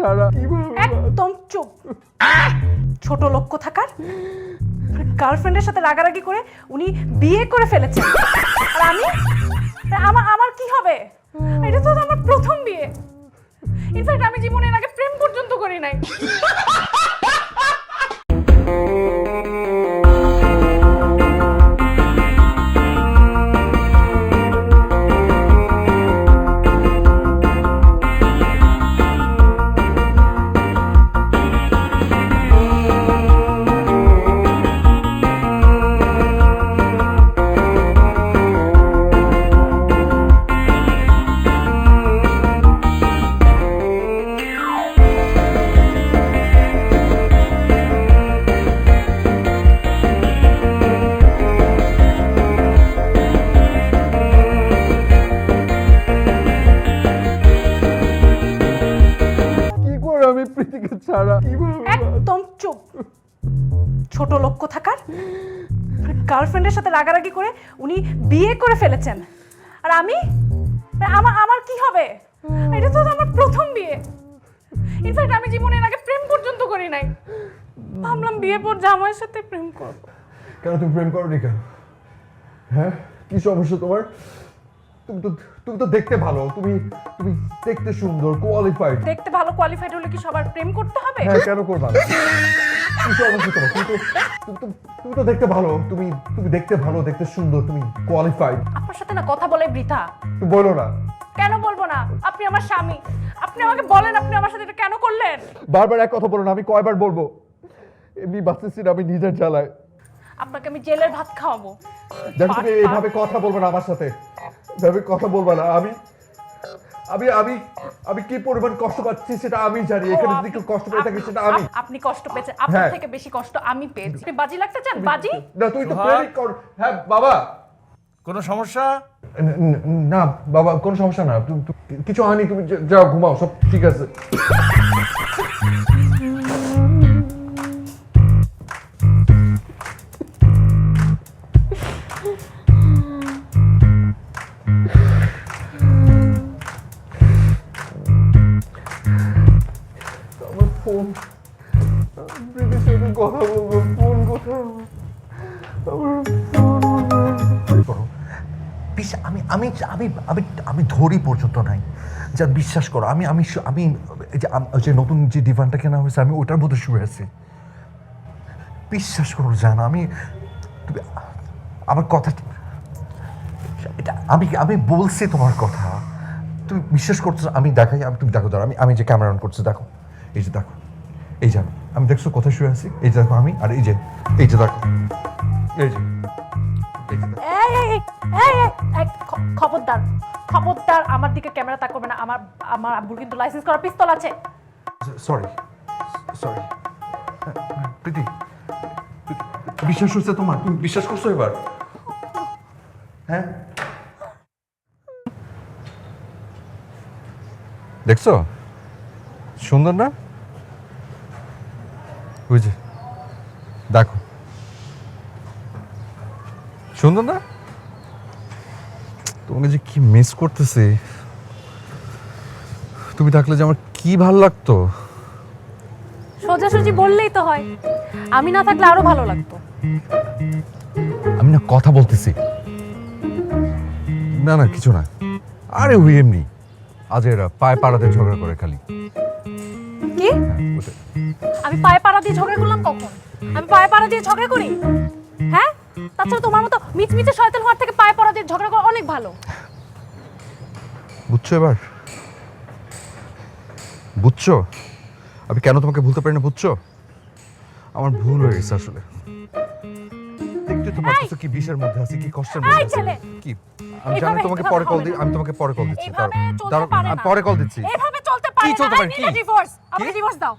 ছাড়া একদম চুপ। ছোট লক্ষ্য থাকার গার্লফ্রেন্ডের সাথে রাগারাগি করে উনি বিয়ে করে ফেলেছেন। আর আমি? আমার আমার কি হবে? এটা তো আমার প্রথম বিয়ে। ইনফ্যাক্ট আমি জীবনে আগে প্রেম পর্যন্ত করি নাই। ছোট লক্ষ্য থাকার। গার্লফ্রেন্ডের সাথে রাগারাগি করে উনি বিয়ে করে ফেলেছেন। আর আমি? আমার আমার কি হবে? এটা তো আমার প্রথম বিয়ে। ইনফ্যাক্ট আমি জীবনে এর আগে প্রেম পর্যন্ত করি নাই। ভাবলাম বিয়ে পর জামাইয়ের সাথে প্রেম করব। কেন তুমি প্রেম করো নি কেন? হ্যাঁ? কি সমস্যা তোমার? তুমি তো তুমি তো দেখতে ভালো তুমি তুমি দেখতে সুন্দর কোয়ালিফাইড দেখতে ভালো কোয়ালিফাইড হলে কি সবার প্রেম করতে হবে? হ্যাঁ কেন করবা না? তোমার তুমি তো তুমি তো তুমি তো দেখতে ভালো তুমি তুমি দেখতে ভালো দেখতে সুন্দর তুমি কোয়ালিফাইড আপনার সাথে না কথা বলে বৃথা। তুমি বলো না। কেন বলব না? আপনি আমার স্বামী। আপনি আমাকে বলেন আপনি আমার সাথে এটা কেন করলেন? বারবার এক কথা বলো না আমি কয়বার বলব? এমনি বাঁচতেছি না আমি নিজের জ্বালায়। আপনাকে আমি জেলের ভাত খাওয়াবো। দেখো তুমি এইভাবে কথা বলবে না আমার সাথে। এভাবে কথা বলবে না। আমি আমি আমি আমি কি পরিমাণ কষ্ট পাচ্ছি সেটা আমি জানি। এখানে যদি কেউ কষ্ট পেয়ে থাকে সেটা আমি। আপনি কষ্ট পেয়েছেন। আপনার হ্যাঁ। থেকে বেশি কষ্ট আমি পেয়েছি। আপনি বাজি লাগতে চান? বাজি? না তুই তো কর হ্যাঁ বাবা। কোনো সমস্যা? ন- বাবা কোনো সমস্যা না। কিছু হয়নি তুমি যা- যাও ঘুমাও সব ঠিক আছে। ফোন। কথা বলব, ফোন কোথায় বিশ্বাস, আমি আমি আমি আমি আমি ধরি পর্যন্ত নাই। যা বিশ্বাস করো, আমি আমি আমি যে নতুন যে ডিভানটা কেনা হয়েছে, আমি ওটার মধ্যে শুয়ে আছি। বিশ্বাস করো, জান, আমি আমার কথা, এটা, আমি আমি বলছি তোমার কথা। তুমি বিশ্বাস করছ আমি দেখাই, আমি, তুমি দেখো, ধরো, আমি আমি যে ক্যামেরা অন করছি দেখো। এই যে দেখো এই যে আমি আমি দেখছ কোথায় শুয়ে আছি? এই যে দেখো আমি আর এই যে এই যে দেখো এই যে খবরদার খবরদার আমার দিকে ক্যামেরা তাকাবে না আমার আমার আব্বুর কিন্তু লাইসেন্স করা পিস্তল আছে। সরি সরি প্রীতি, বিশ্বাস হচ্ছে তোমার তুমি বিশ্বাস করছ এবার? হ্যাঁ? দেখছ? সুন্দর না? বুঝে দেখো। সুন্দর না? তোমাকে যে কি মিস করতেছি? তুমি থাকলে যে আমার কি ভালো লাগতো? সোজাসুজি বললেই তো হয়। আমি না থাকলে আরও ভালো লাগতো। আমি না কথা বলতেছি। না না কিছু না। আরে ওই এমনি। আজ এরা পায়ে পাড়াতে ঝগড়া করে খালি। আমি পায়ে পাড়া দিয়ে ঝগড়া করলাম কখন? আমি পায়ে পাড়া দিয়ে ঝগড়া করি? হ্যাঁ? তাছাড়া তোমার মতো মিচমিচে শয়তান হওয়ার থেকে পায়ে পাড়া দিয়ে ঝগড়া করা অনেক ভালো। বুঝছ এবার? বুঝছ? আমি কেন তোমাকে ভুলতে পারি না বুঝছ? আমার ভুল হয়ে গেছে আসলে। দেখতে তো পাচ্ছ কি বিষের মধ্যে আছি কি কষ্টের মধ্যে আছি। কি? আমি জানি তোমাকে পরে কল দিই আমি তোমাকে পরে কল দিচ্ছি দাঁড়াও, পারে কল দিচ্ছি। কি চলতে না পারে? আই কি? নিড ডিভোর্স আমাকে ডিভোর্স দাও।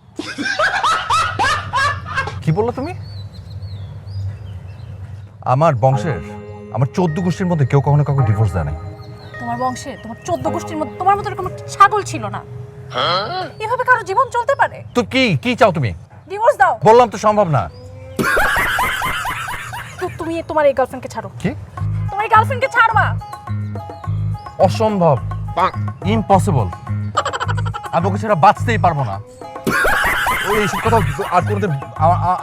কি বলল তুমি? আমার বংশের আমার চোদ্দ গোষ্ঠীর মধ্যে কেউ কখনো কাউকে ডিভোর্স দেয় নাই। তোমার বংশে তোমার চোদ্দ গোষ্ঠীর মধ্যে তোমার মতো এরকম একটা ছাগল ছিল না। এভাবে কারও জীবন চলতে পারে? তো কি কি চাও তুমি? ডিভোর্স দাও। বললাম তো সম্ভব না। তো তুমি তোমার এই গার্লফ্রেন্ডকে ছাড়ো। কি? তোমার এই গার্লফ্রেন্ডকে ছাড়বা। অসম্ভব। ইম্পসিবল আমি ওকে ছাড়া বাঁচতেই পারব না। ওই এইসব কথা আর কোনোদিন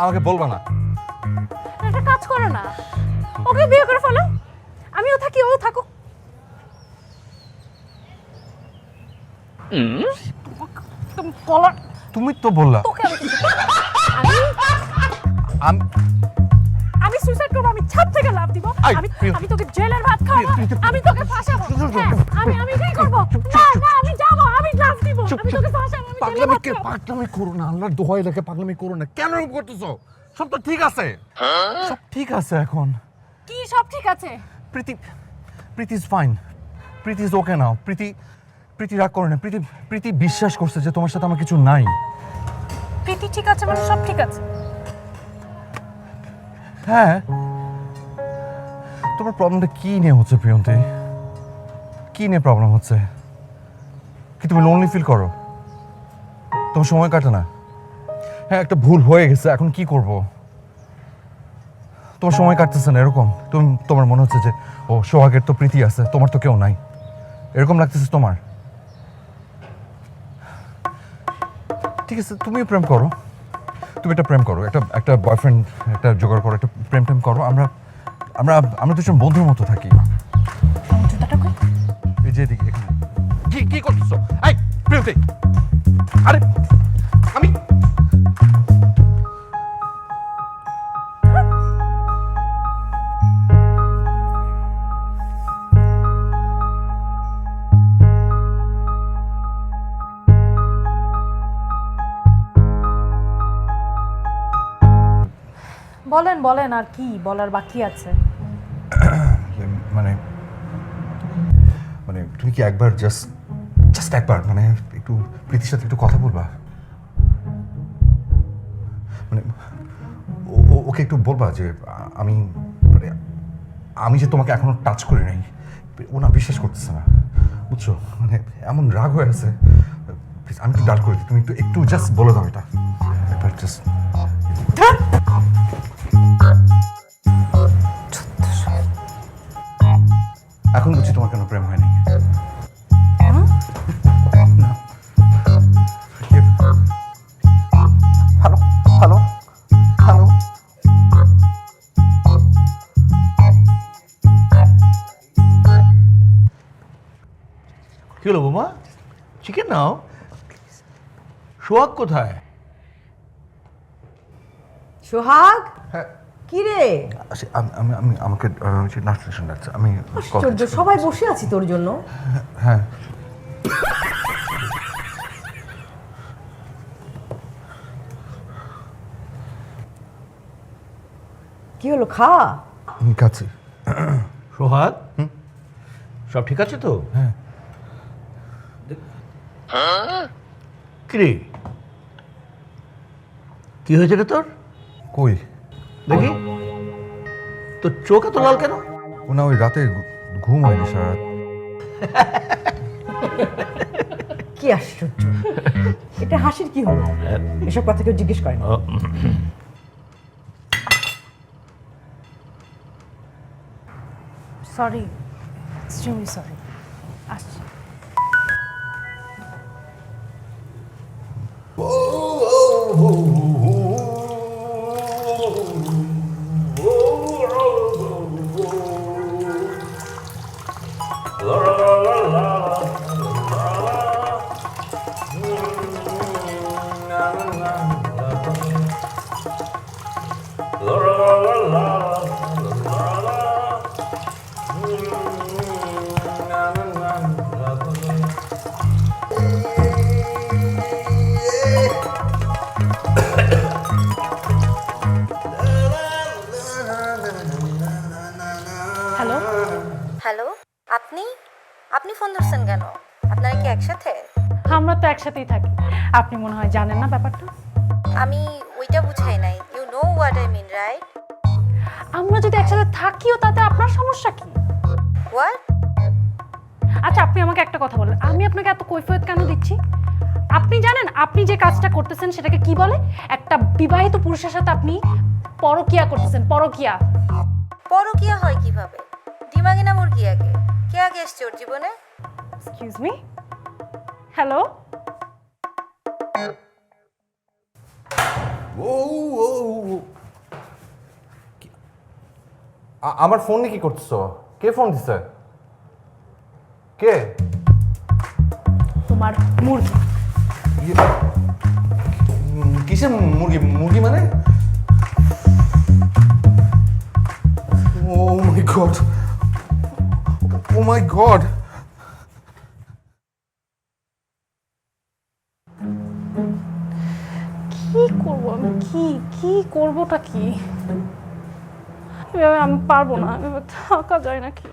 আমাকে বলবে না। একটা কাজ করো না। ওকে বিয়ে করে ফেলো। আমিও থাকি ও থাকুক। তুমি কলার তুমি তো বললা। তোকে আমি কিছু বলব না। আমি আমি আমি সুইসাইড করব আমি ছাদ থেকে লাভ দিব। আই, আমি প্রিয়। আমি তোকে জেলের ভাত খাওয়াবো। প্রিয়, আমি তোকে ফাঁসাবো। হ্যাঁ, আমি আমি কি করব? না আমি তোকে ফাঁসাবো আমি পাগলামি কে পাগলামি করো না আল্লাহর দোহাই লেখে পাগলামি করো না। কেন এরকম করতেছো? সব তো ঠিক আছে। সব ঠিক আছে এখন। কি সব ঠিক আছে? Preeti Preeti is fine Preeti is okay now Preeti Preeti রাগ করে না। প্রীতি প্রীতি বিশ্বাস করছে যে তোমার সাথে আমার কিছু নাই। প্রীতি ঠিক আছে মানে সব ঠিক আছে। হ্যাঁ। তোমার প্রবলেমটা কি নিয়ে হচ্ছে প্রিয়ন্তি? কি নিয়ে প্রবলেম হচ্ছে? কি তুমি লোনলি ফিল করো? তোমার সময় কাটে না। হ্যাঁ একটা ভুল হয়ে গেছে এখন কি করব? তোমার সময় কাটতেছে না এরকম। তুমি তোমার মনে হচ্ছে যে ও সোহাগের তো প্রীতি আছে তোমার তো কেউ নাই। এরকম লাগতেছে তোমার? ঠিক আছে তুমিও প্রেম করো। তুমি একটা প্রেম করো একটা একটা বয়ফ্রেন্ড একটা জোগাড় করো একটা প্রেম টেম করো। আমরা আমরা আমরা দুজন বন্ধুর মতো থাকি। এই যে এদিকে কি কি করতেছো? এই প্রিয়তি আরে আমি বলেন বলেন আর কি বলার বাকি আছে। মানে মানে তুমি কি একবার জাস্ট জাস্ট একবার মানে একটু প্রীতির সাথে একটু কথা বলবা? মানে ওকে একটু বলবা যে আমি মানে আমি যে তোমাকে এখনও টাচ করি নাই, ও না বিশ্বাস করতেছে না। বুঝছ? মানে এমন রাগ হয়ে আছে। আমি একটু ডাল করে দিই। তুমি একটু একটু জাস্ট বলে দাও এটা। Just now. সোহাগ কোথায়? সোহাগ? হ্যাঁ। কি রে আচ্ছা, আমি আমি আমি আমাকে আশ্চর্য সবাই বসে আছি তোর জন্য। হ্যাঁ। কি হলো খা। আমি কাছে সোহাগ? সব ঠিক আছে তো? হ্যাঁ। কিরে? কি হয়েছে রে তোর? কই? দেখি। তোর চোখ এত লাল কেন? ও না ওই রাতে ঘুম হয়নি সারা কি আশ্চর্য। এটা হাসির কি হলো? এসব কথা কেউ জিজ্ঞেস করেন সরি এক্সট্রিমলি সরি। একসাথেই থাকি। আপনি মনে হয় জানেন না ব্যাপারটা? আমি ওইটা বুঝাই নাই। You know what I mean right আমরা যদি একসাথে থাকিও তাতে আপনার সমস্যা কি? হোয়াট আচ্ছা আপনি আমাকে একটা কথা বলেন। আমি আপনাকে এত কৈফিয়ত কেন দিচ্ছি? আপনি জানেন আপনি যে কাজটা করতেছেন সেটাকে কি বলে? একটা বিবাহিত পুরুষের সাথে আপনি পরকিয়া করতেছেন পরকিয়া। পরকিয়া হয় কীভাবে? দিমাগে না মুরগি আগে কে আগে এসছে ওর জীবনে? এক্সকিউজ মি হ্যালো আমার ফোন নিয়ে কি করতেছো? কে ফোন দিছে? কে? তোমার মুরগি। ইয়ে, কিসের মুরগি? মুরগি মানে? Oh my god. Oh my God. কি করবোটা কি? এভাবে আমি পারব না, এভাবে থাকা যায় নাকি?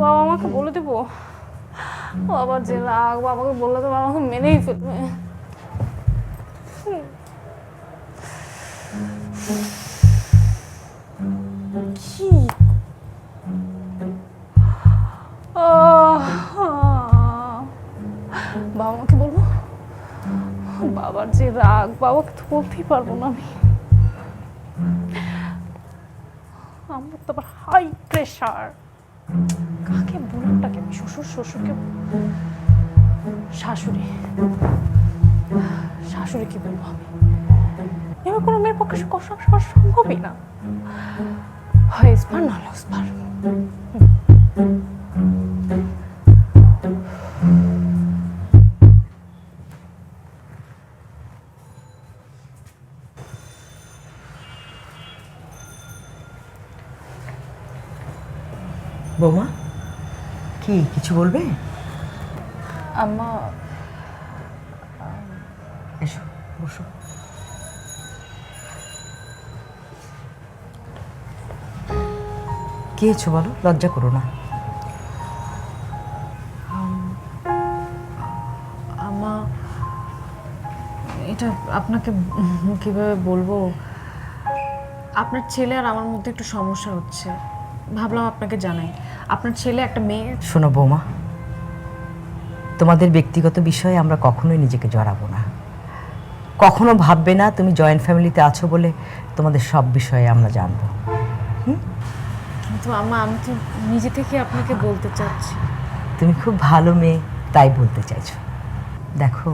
বাবা আমাকে বলে দেবো? বাবার যে রাগ, বাবাকে বললে তো বাবা আমাকে মেনেই ফেলবে। বাবার যে রাগ, বাবাকে তো বলতেই পারব না আমি। আমার তো আবার হাই প্রেশার কাকে বলবোটাকে আমি শ্বশুর, শ্বশুরকে শাশুড়ি। শাশুড়ি কি বলব আমি? এবার কোনো মেয়ের পক্ষে সে কষ্ট করা সম্ভবই না। হয় ইস্পার, না হলে কিছু বলবে? আম্মা এসো বসো। কি হয়েছে বলো? লজ্জা করো না। আমা এটা আপনাকে কীভাবে বলব? আপনার ছেলে আর আমার মধ্যে একটু সমস্যা হচ্ছে। ভাবলাম আপনাকে জানাই। আপনার ছেলে একটা মেয়ে? শোনো বৌমা তোমাদের ব্যক্তিগত বিষয়ে আমরা কখনোই নিজেকে জড়াবো না। কখনো ভাববে না তুমি জয়েন্ট ফ্যামিলিতে আছো বলে তোমাদের সব বিষয়ে আমরা জানব। কিন্তু আমা আমি তো নিজে থেকে আপনাকে বলতে চাচ্ছি। তুমি খুব ভালো মেয়ে তাই বলতে চাইছো। দেখো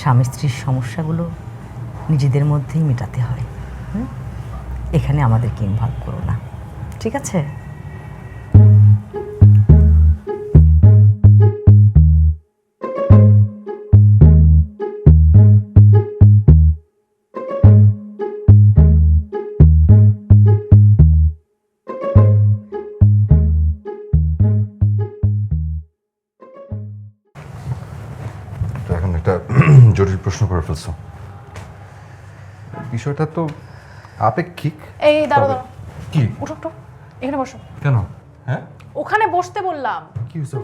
স্বামী স্ত্রীর সমস্যাগুলো নিজেদের মধ্যেই মেটাতে হয়? এখানে আমাদেরকে ইনভলভ করো না। ঠিক আছে? জটিল প্রশ্ন করে ফেলছো। বিষয়টা তো আপেক্ষিক। এই দাঁড়ো তবে- দাঁড়ো কি? উঠো উঠো এখানে বসো। কেন? হ্যাঁ? ওখানে বসতে বললাম। কি হয়েছে?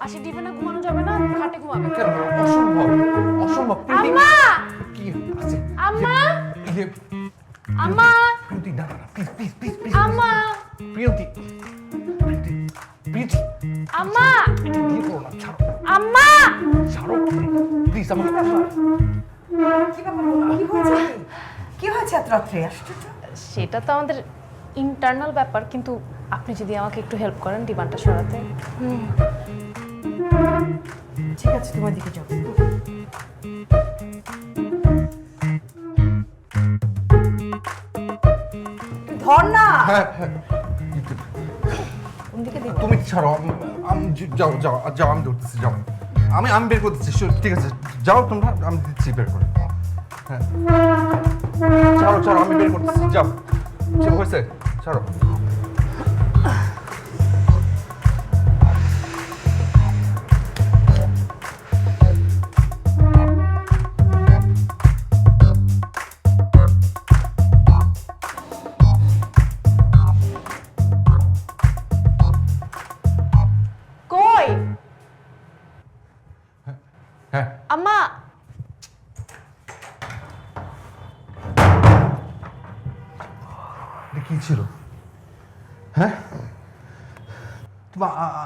আসি ডিবে না ঘুমানো যাবে না খাটে ঘুমাবে। কেন? অসম্ভব। অসম্ভব। আম্মা! কি? আছে আম্মা! ইয়ে, আম্মা! প্রীতি না না প্লিজ প্লিজ প্লিজ প্লিজ আম্মা! প্রিয়তি আমার কি হয়েছে এত রাত্রে? আশ্চর্য। সেটা তো আমাদের ইন্টারনাল ব্যাপার কিন্তু আপনি যদি আমাকে একটু হেল্প করেন ডিমান্ডটা সরাতে। ঠিক আছে তোমার দিকে যাও। ধর না। হ্যাঁ হ্যাঁ। তুমি ছাড়ো আম- আমি যাও যাও যাও আমি ধরতেছি যাও। আমি আমি বের করতেছি ঠিক আছে। যাও তোমরা, আমি দিচ্ছি, বের করে। হ্যাঁ। ছাড়ো ছাড়ো আমি বের করতেছি, যাও। ঠিক হয়েছে? ছাড়ো।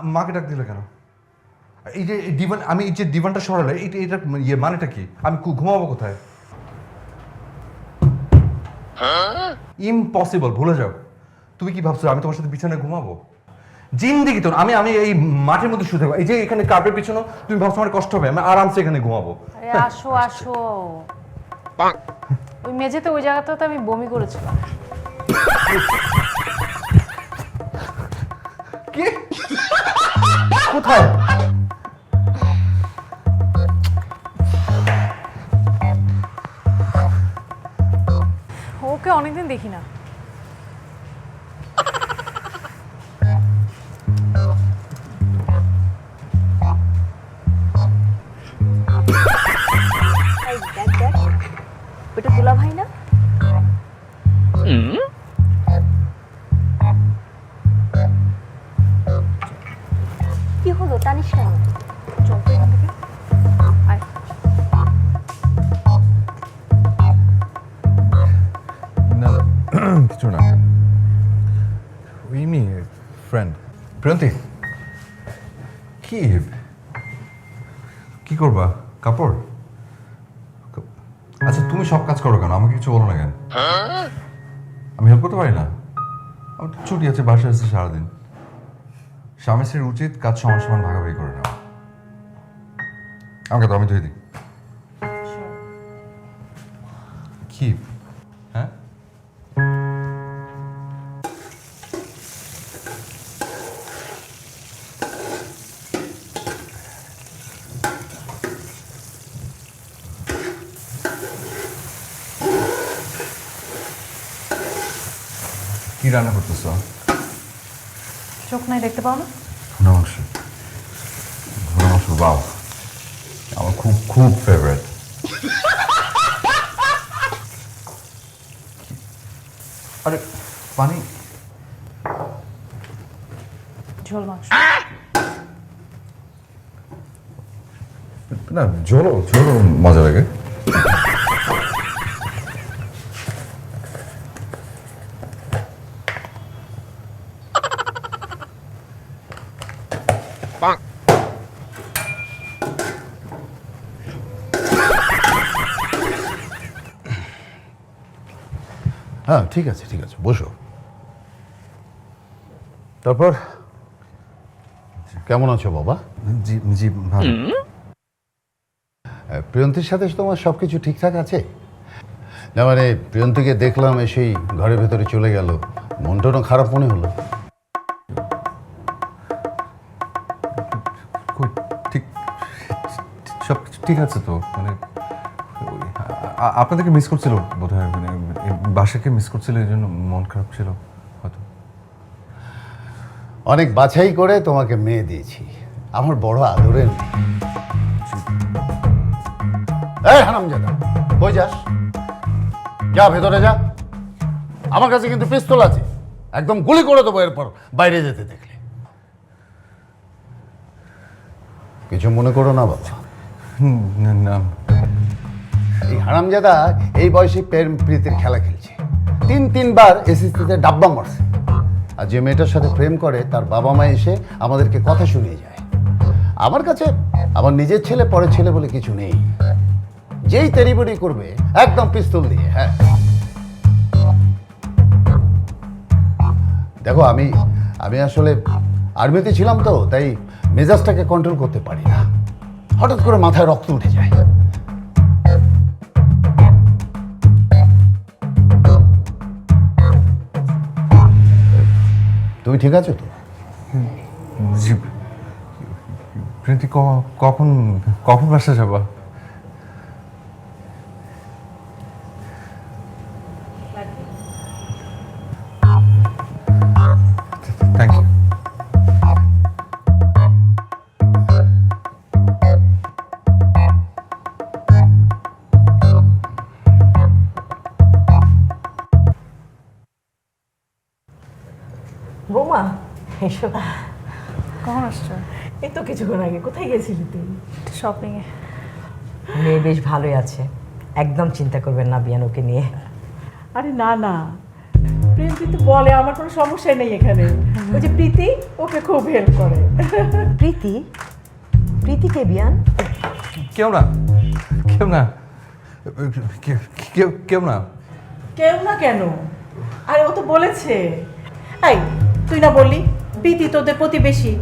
মাকে ডাক দিলে কেন? এই যে ডিভান আমি এই যে ডিভানটা সরালে এটা এটা ইয়ে মানেটা কি? আমি কু- ঘুমাবো কোথায়? ইম্পসিবল ভুলে যাও। তুমি কি ভাবছ আমি তোমার সাথে বিছানায় ঘুমাবো? জিন্দিগি তো। আমি আমি এই মাঠের মধ্যে শুতে এই যে এখানে কার্পের পিছনে তুমি ভাবছ আমার কষ্ট হবে আমি আরামসে এখানে ঘুমাবো। আরে আসো আসো। ওই মেঝেতে ওই জায়গাটাতে আমি বমি করেছিলাম। কি? কোথায়? ওকে অনেকদিন দেখি না। ওটা দুলা ভাই না? হলো? টানিস কেন চল তো এখান থেকে কিছু না। ওই মি ফ্রেন্ড। প্রিয়ন্তি কি? কি করবা? কাপড়? আচ্ছা তুমি সব কাজ করো কেন? আমাকে কিছু বলো না কেন? আমি হেল্প করতে পারি না? আমার ছুটি আছে বাসায় আছে সারাদিন। স্বামী স্ত্রীর উচিত কাজ সমান সমান ভাগাভাগি করে নেওয়া। আমাকে তো আমি ধুয়ে দিই। কি? হ্যাঁ? কি রান্না করতেছো? চোখ নাই দেখতে পাও না? ভুনা মাংস ভুনা আমার খুব খুব ফেভারিট আরে পানি। ঝোল মাংস। না ঝোলও ঝোলও মজা লাগে। ঠিক আছে ঠিক আছে বসো। তারপর কেমন আছো বাবা? জি জি ভালো। প্রিয়ন্তীর সাথে তোমার সব কিছু ঠিকঠাক আছে? না মানে প্রিয়ন্তীকে দেখলাম এসেই ঘরের ভেতরে চলে গেল। মনটনও খারাপ মনে হলো। ঠিক সব ঠিক আছে তো? মানে আপনাদেরকে মিস করছিল বোধ হয় বাসাকে মিস করছিল এই জন্য মন খারাপ ছিল হয়তো। অনেক বাছাই করে তোমাকে মেয়ে দিয়েছি। আমার বড় আদরের এই হারামজাদা কই যাস? যা ভেতরে যা। আমার কাছে কিন্তু পিস্তল আছে। একদম গুলি করে দেবো এরপর বাইরে যেতে দেখলে। কিছু মনে করো না বাবা। না এই হারামজাদা এই বয়সে প্রেম প্রীতির খেলা। খেলছে তিন তিনবার এসএসসিতে ডাব্বা মারছে। আর যে মেয়েটার সাথে প্রেম করে, তার বাবা মা এসে আমাদেরকে কথা শুনিয়ে যায়। আমার কাছে আমার নিজের ছেলে পরের ছেলে বলে কিছু নেই। যেই তেরিবড়ি করবে, একদম পিস্তল দিয়ে হ্যাঁ। দেখো, আমি আমি আসলে আর্মিতে ছিলাম তো, তাই মেজাজটাকে কন্ট্রোল করতে পারি না। হঠাৎ করে মাথায় রক্ত উঠে যায়। তুমি ঠিক আছো তো? জি। প্রীতি কখন কখন বাসা যাবা? এসো কখন আসছো? এই তো কিছুক্ষণ আগে। কোথায় গেছিলি তুই? শপিংয়ে মেয়ে বেশ ভালোই আছে। একদম চিন্তা করবেন না বিয়ান ওকে নিয়ে। আরে না না। প্রেম কিন্তু বলে আমার কোনো সমস্যা নেই এখানে। ওই যে প্রীতি ওকে খুব হেল্প করে। প্রীতি? প্রীতি কে বিয়ান? কেউ না। কেউ না। কেউ- কেউ কেউ না। কেউ না কেন? আরে ও তো বলেছে। এই তুই না বললি? প্রীতি তোদের প্রতিবেশী।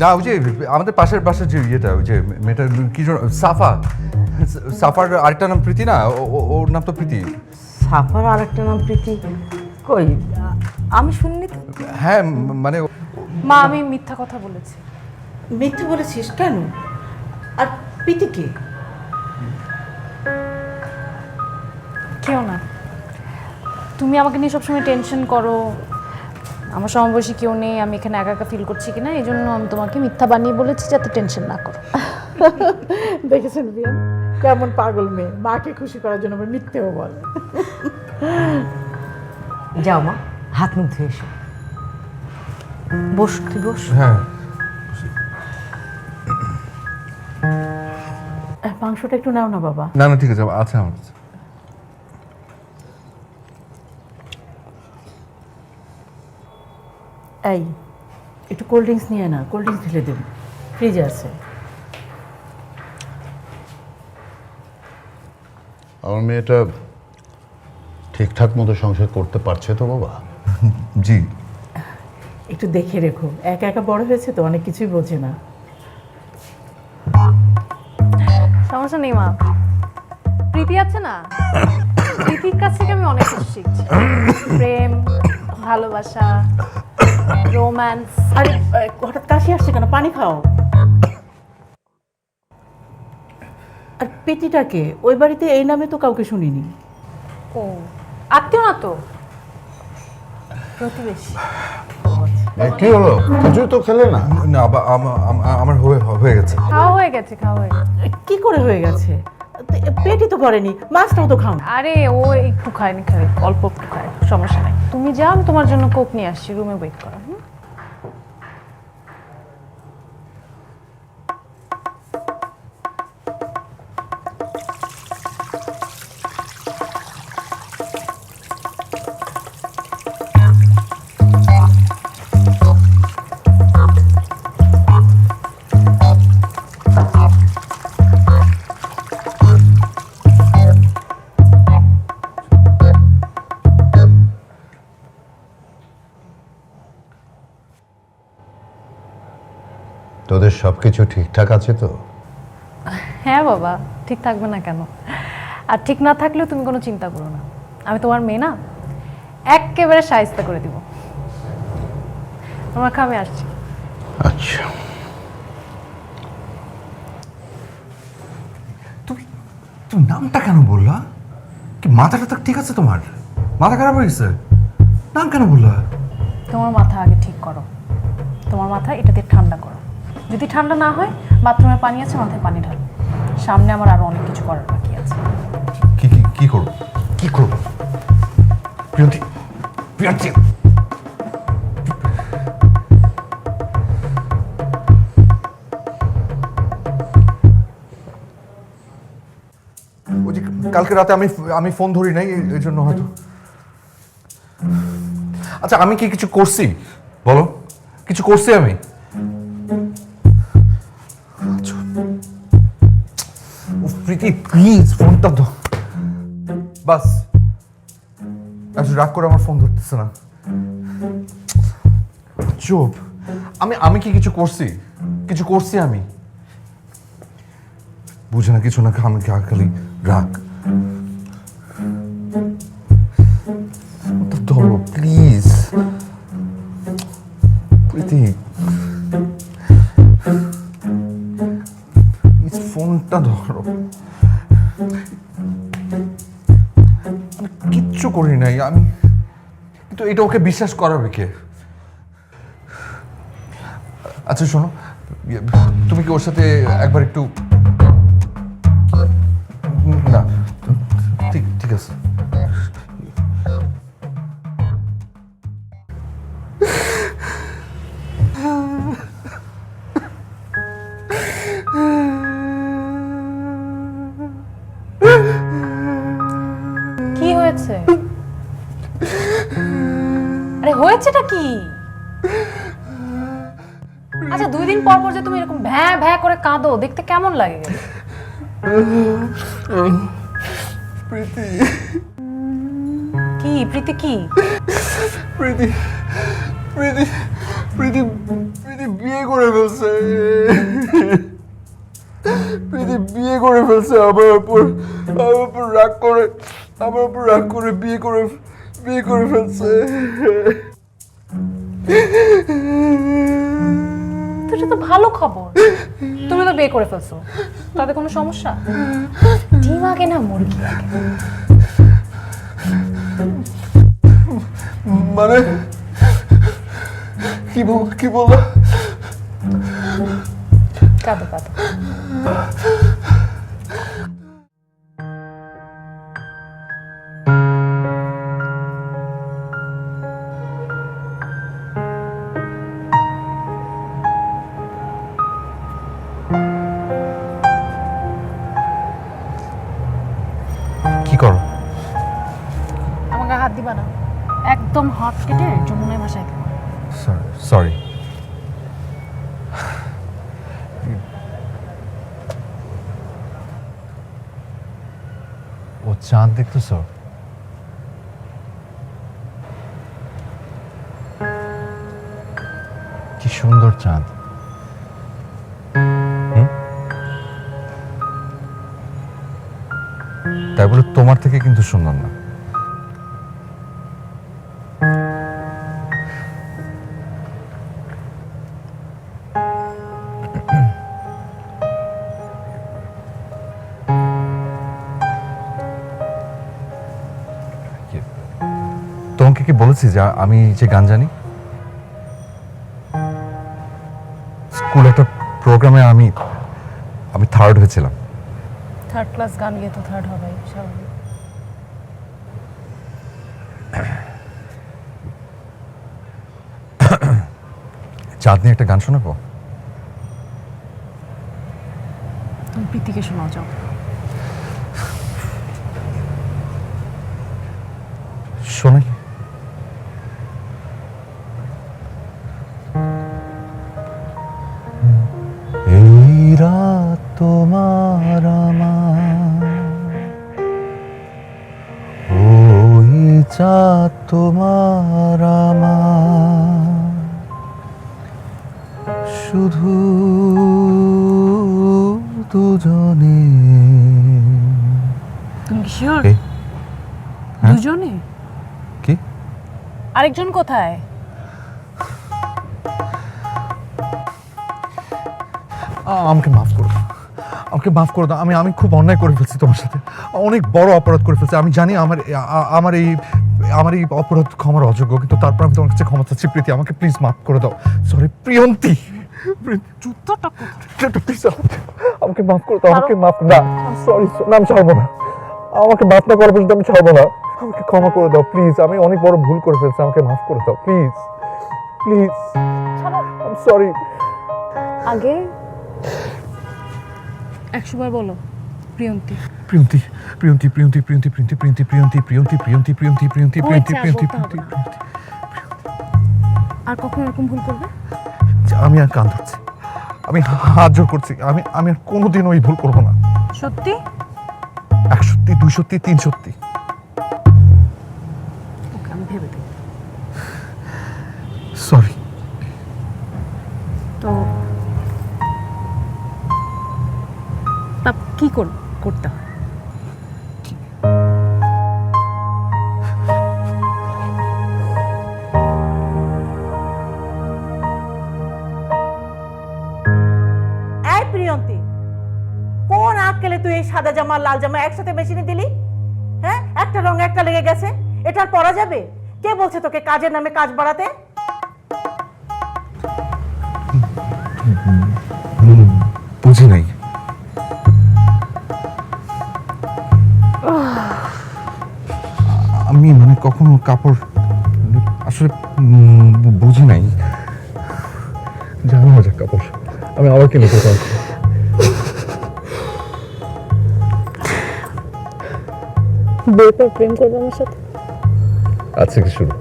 না ওই যে আমাদের পাশের পাশের যে ইয়েটা ওই যে মেয়েটা কি যেন সাফা সাফার আরেকটা নাম প্রীতি না? ও- ও- ওর নাম তো প্রীতি। সাফার আরেকটা নাম প্রীতি? কই? আমি শুনিনি তো। হ্যাঁ ম- মানে মা আমি মিথ্যা কথা বলেছি। মিথ্যে বলেছিস কেন? আর প্রীতি কে? কেউ না। তুমি আমাকে নিয়ে সবসময় টেনশন করো। আমার সমবয়সী কেউ নেই আমি এখানে একা একা ফিল করছি কিনা এই জন্য আমি তোমাকে মিথ্যা বানিয়ে বলেছি যাতে টেনশন না করো। দেখেছেন বিয়ান? কেমন পাগল মেয়ে। মাকে খুশি করার জন্য আবার মিথ্যেও বলে। যাও মা হাত মুখ ধুয়ে এসো। বস তুই বস। হ্যাঁ। মাংসটা একটু নাও না বাবা। না না ঠিক আছে আছে আমার কাছে। এই একটু কোল্ড ড্রিঙ্কস নিয়ে না কোল্ড ড্রিঙ্কস ঢেলে দেব। ফ্রিজে আছে। আমার মেয়েটা ঠিকঠাক মতো সংসার করতে পারছে তো বাবা? জি। একটু দেখে রেখো। একা একা বড় হয়েছে তো অনেক কিছুই বোঝে না। সমস্যা নেই মা। প্রীতি আছে না? প্রীতির কাছ থেকে আমি অনেক কিছু শিখছি। প্রেম ভালোবাসা রোম্যান্স আরে হঠাৎ কাশি আসছে কেন? পানি খাও। আর পেটিটাকে ওই বাড়িতে এই নামে তো কাউকে শুনিনি। ও আত্মীয় না তো? প্রতিবেশী। কি হলো? কিছুই তো খেলে না? না আমার হয়ে হয়ে গেছে। খাওয়া হয়ে গেছে খাওয়া হয়ে গেছে। কি করে হয়ে গেছে? পেটই তো করেনি মাছটাও তো খাও আরে, ও একটু খায়নি খায় অল্প একটু খায়, সমস্যা নাই। তুমি যাও, আমি তোমার জন্য কোক নিয়ে আসছি রুমে ওয়েট করো। সব কিছু ঠিকঠাক আছে তো? হ্যাঁ বাবা ঠিক থাকবে না কেন? আর ঠিক না থাকলেও তুমি কোনো চিন্তা করো না। আমি তোমার মেয়ে না একেবারে সাহিস্তা করে দিব। তোমার খামে আসছি। আচ্ছা। তুমি তুমি নামটা কেন বললা? কি মাথাটা তো ঠিক আছে তোমার? মাথা খারাপ হয়ে গেছে? নাম কেন বললা? তোমার মাথা আগে ঠিক করো। তোমার মাথা এটা দিয়ে ঠান্ডা করো। যদি ঠান্ডা না হয়, বাথরুমে পানি আছে, মাথায় পানি ঢাল। সামনে আমার আরও অনেক কিছু করার বাকি আছে। কি কি কি করব? কি করব? প্রিয়ন্তি প্রিয়ন্তি! কালকে রাতে আমি আমি ফোন ধরি নাই, এই জন্য হয়তো। আচ্ছা আমি কি কিছু করছি? বলো। কিছু করছি আমি? প্লিজ ফোনটা তো বাস। আচ্ছা রাগ করে আমার ফোন ধরতেছে না। চুপ। আমি আমি কি কিছু করছি? কিছু করছি আমি? বুঝে না কিছু না, আমি খালি রাগ। করি নাই। আমি কিন্তু এটা ওকে বিশ্বাস করাবে কে? আচ্ছা শোনো ইয়ে, তুমি কি ওর সাথে একবার একটু দেখতে প্রীতি। কি? প্রীতি কি? প্রীতি। প্রীতি প্রীতি প্রীতি বিয়ে করে ফেলছে। প্রীতি বিয়ে করে ফেলছে আমার উপর আমার উপর রাগ করে আমার উপর রাগ করে বিয়ে করে বিয়ে করে ফেলছে। এটা তো ভালো খবর। তুমি তো বিয়ে করে ফেলছো। তাতে কোনো সমস্যা? ডিম আগে না মুরগি আগে? মানে? কি বল কি বলল? কাঁদো কাঁদো। সরি ও চাঁদ দেখতেছ কি সুন্দর চাঁদ? তাই বলে তোমার থেকে কিন্তু সুন্দর না বলেছি যে আমি যে গান জানি স্কুল একটা প্রোগ্রামে আমি আমি থার্ড হয়েছিলাম। থার্ড ক্লাস গান গিয়ে তো থার্ড হবেই স্বাভাবিক। চাঁদ নিয়ে একটা গান শোনাবো? তুমি প্রীতিকে শোনাও যাও। আরেকজন কোথায়? আমাকে মাফ করে আমাকে মাফ করে দাও। আমি আমি খুব অন্যায় করে ফেলছি তোমার সাথে। অনেক বড় অপরাধ করে ফেলছি। আমি জানি আমার আমার এই আমার এই অপরাধ ক্ষমার অযোগ্য কিন্তু তারপর আমি তোমার কাছে ক্ষমা চাচ্ছি। প্রীতি আমাকে প্লিজ মাফ করে দাও। সরি প্রিয়ন্তি। প্লিজ আমাকে মাফ করে দাও। আমাকে মাফ না। সরি না আমি ছাড়বো না। আমাকে মাফ না করা পর্যন্ত আমি ছাড়বো না। ক্ষমা করে দাও প্লিজ আমি অনেক বড় ভুল করে ফেলছি আমাকে মাফ করে দাও প্লিজ প্লিজ সরি আগে একশো বার বলো প্রিয়ন্তী প্রিয়ন্তি প্রিয়ন্তি প্রিয়ন্তি প্রিয়ন্তি প্রিয়ন্তি প্রিয়ন্তি প্রিয়ন্তি প্রিয়ন্তি প্রিয়ন্তি প্রিয়ন্তি প্রিয়ন্তি প্রিয়ন্তি আর প্রিয়ন্তি প্রিয়ন্তি আর কখন এরকম ভুল করবে আমি আর কান ধরছি আমি হাত জোর করছি আমি আমি আর কোনোদিনও এই ভুল করব না সত্যি এক সত্যি দুই সত্যি তিন সত্যি সরি তো তা কি কর করতে হয়? এই প্রিয়ন্তী কোন আক্কেলে তুই এই সাদা জামা আর লাল জামা একসাথে মেশিনে দিলি? হ্যাঁ? একটা রং একটা লেগে গেছে। এটা পরা যাবে? কে বলছে তোকে কাজের নামে কাজ বাড়াতে? বুঝি নাই। আমি মানে কখনো কাপড় আসলে বুঝি নাই। জানো মজা কাপড় আমি আবার কিনে কোথাও বিয়ের পর প্রেম করবে আমার সাথে? আজকে শুরু।